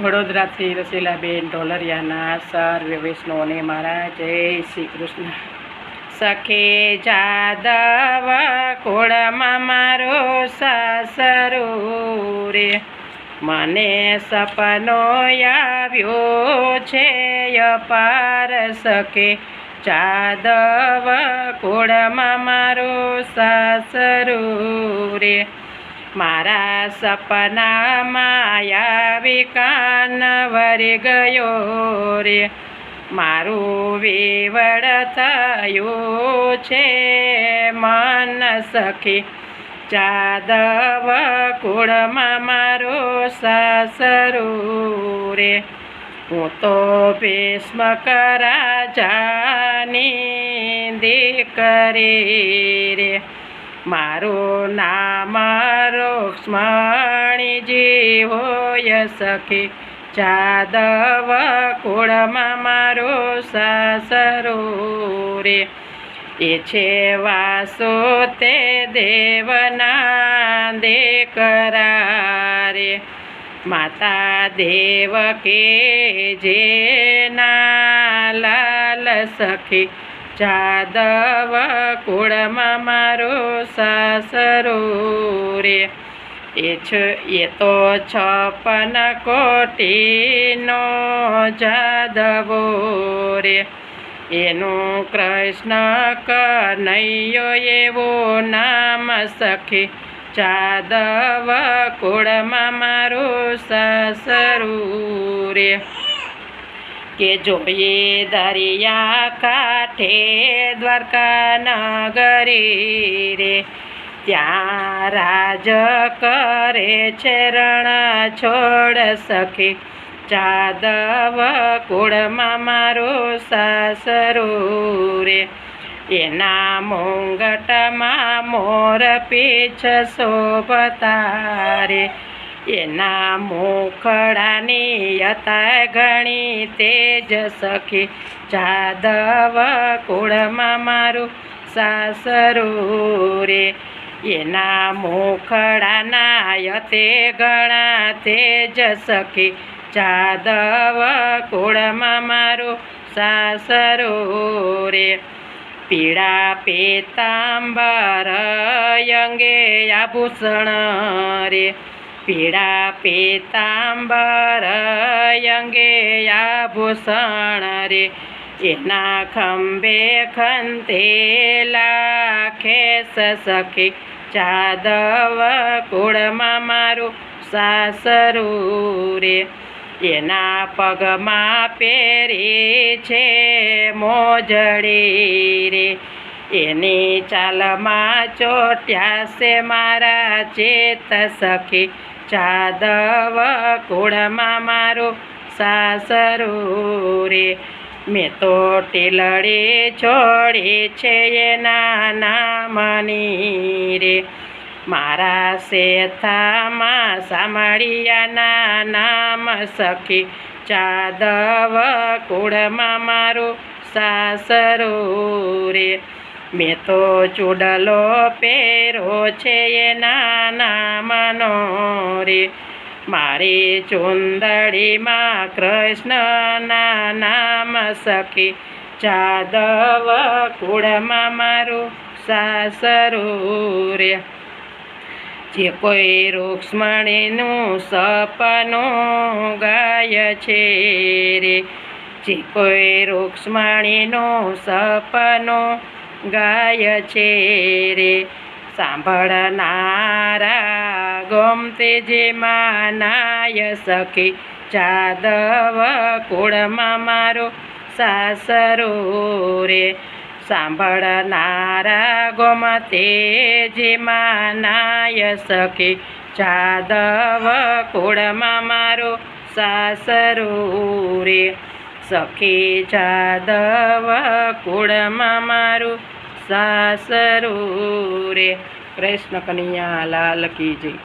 વડોદરાથી રસીલાબેન ઢોલરિયાના સર્વ વૈષ્ણવને મારા જય શ્રી કૃષ્ણ. સખે જાદવ કોળમાં મારો સાસરો રે. મને સપનો આવ્યો છે અપાર સખે જાદવ કોળમાં મારો સાસરો રે. મારા સપનામાં આવી વિકાન વરી ગયો રે. મારું વિવડ થયું છે મન સખી. જાદવ કુળમાં મારો સાસરો રે. હું તો ભીષ્મ રાજાની દીકરી રે. મારું નામ રૂક્ષ્મણીજી હોય સખી જાદવ કુળમાં મારો સાસરો રે. એ છે વાસો તે દેવના દે કરારે માતા દેવ કે જેના લાલ સખી જાદવ કુળમાં મારો સાસરો રે. એ છે, એ તો છપન કોટીનો જાદવો રે. એનું કૃષ્ણ કનૈયો એવો નામ સખી. જાદવ કુળમાં મારું સાસરું રે. કે જોઈએ દરિયા કાંઠે દ્વારકા નગરી રે. ત્યાં રાજ કરે છે રણ છોડ સખી. જાદવ કુળમાં મારો સાસરો રે. એના મોંગટમાં મોર પીછ શોભતા રે. એના મોખડાની હતા ઘણી તેજ સખી જાદવ કુળમાં મારું સાસરો રે. એના મોખડાના યતે ગણા તેજ સખી જાદવ કુળમાં મારું સાસરો રે. પીળા પેતાંબર અંગે આભૂષણ રે. પીળા પેતાંબર અંગે રે. એના ખંભે ખંતેલા ખેસ સખી જાદવ કુળમાં મારું સાસરું રે. એના પગમાં પહેરી છે મોજડી રે. એની ચાલમાં ચોટ્યા છે મારા ચેત સખી જાદવ કુળમાં મારું સાસરો રે. મેં તો ટીલડી છોડી છે એના નામની રે. મારા શેથામાં સામળિયાના નામ સખી જાદવ કુળમાં મારું સાસરો રે. મેં તો ચૂડલો પહેરો છે નાના નામનો રે. મારી ચુંદડીમાં કૃષ્ણના નામ સખી. જાદવ કુળમાં મારું સાસરો રે. જે કોઈ રૂક્ષ્મણીનું સપનું ગાય છે રે. જે કોઈ રૂક્ષ્મણીનું સપનું ગાય છે રે. સાંભળનારા ગમતે જે માનાય સખી જાદવ કુળમાં મારો સાસરો રે. સાંભળનારા ગમતે જે માનાય સખી જાદવ કુળમાં મારો સાસરો રે. સખી જાદવ કુળમાં મારું સાસરું રે. કૃષ્ણ કનૈયા લાલ કી